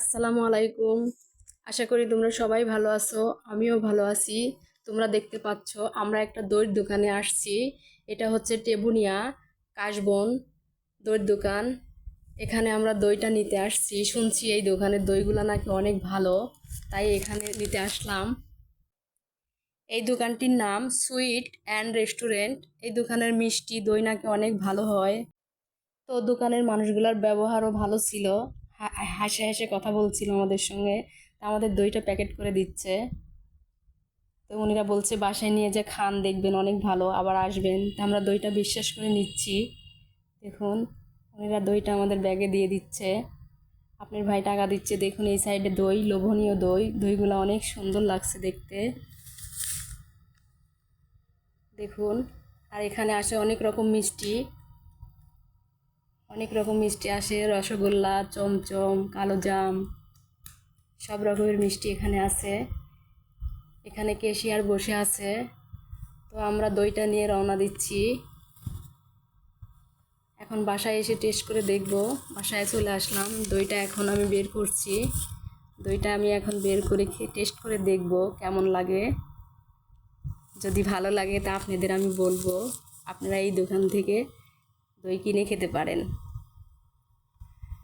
আসসালামু আলাইকুম। আশা করি তোমরা সবাই ভালো আছো, আমিও ভালো আছি। তোমরা দেখতে পাচ্ছ, আমরা একটা দইয়ের দোকানে আসছি। এটা হচ্ছে টেবুনিয়া কাশবন দইয়ের দোকান। এখানে আমরা দইটা নিতে আসছি। শুনছি এই দোকানের দইগুলো নাকি অনেক ভালো, তাই এখানে নিতে আসলাম। এই দোকানটির নাম সুইট অ্যান্ড রেস্টুরেন্ট। এই দোকানের মিষ্টি দই নাকি অনেক ভালো হয়। তো দোকানের মানুষগুলোর ব্যবহারও ভালো ছিল। হাসে হাসে কথা বলছিল আমাদের সঙ্গে। তা আমাদের দইটা প্যাকেট করে দিচ্ছে। তো উনিরা বলছে, বাসায় নিয়ে যে খান, দেখবেন অনেক ভালো, আবার আসবেন। তা আমরা দইটা বিশ্বাস করে নিচ্ছি। দেখুন, উনিরা দইটা আমাদের ব্যাগে দিয়ে দিচ্ছে। আপনার ভাই টাকা দিচ্ছে। দেখুন, এই সাইডে দই, লোভনীয় দই। দইগুলো অনেক সুন্দর লাগছে দেখতে। দেখুন, আর এখানে আসে অনেক রকম মিষ্টি। অনেক রকম মিষ্টি আসে, রসগোল্লা, চমচম, কালোজাম, সব রকমের মিষ্টি এখানে আছে। এখানে কেশিয়ার বসে আছে। তো আমরা দইটা নিয়ে রওনা দিচ্ছি। এখন বাসায় এসে টেস্ট করে দেখব। বাসায় চলে আসলাম। দইটা এখন আমি বের করছি। দইটা আমি এখন বের করে খেয়ে টেস্ট করে দেখব কেমন লাগে। যদি ভালো লাগে তা আপনাদের আমি বলব। আপনারা এই দোকান থেকে দই কিনে খেতে পারেন।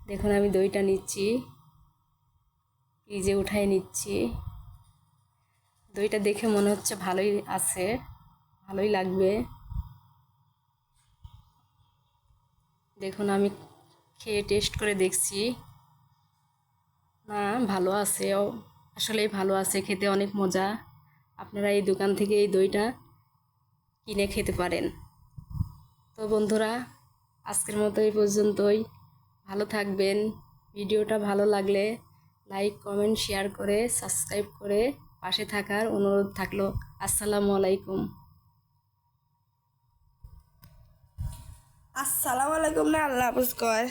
দেখুন, আমি দইটা নিচ্ছি। ফ্রিজে উঠাই নিচ্ছি। দইটা দেখে মনে হচ্ছে ভালোই আছে, ভালোই লাগবে। দেখুন, আমি খেয়ে টেস্ট করে দেখছি। না, ভালো আছে। আসলেই ভালো আছে, খেতে অনেক মজা। আপনারা এই দোকান থেকে এই দইটা কিনে খেতে পারেন। তো বন্ধুরা আজকের মতো এই পর্যন্তই। ভালো থাকবেন। ভিডিওটা ভালো লাগলে লাইক, কমেন্ট, শেয়ার করে, সাবস্ক্রাইব করে পাশে থাকার অনুরোধ থাকল। আসসালামু আলাইকুম। আসসালামু আলাইকুম না, আল্লাহ হাফেজ কয়।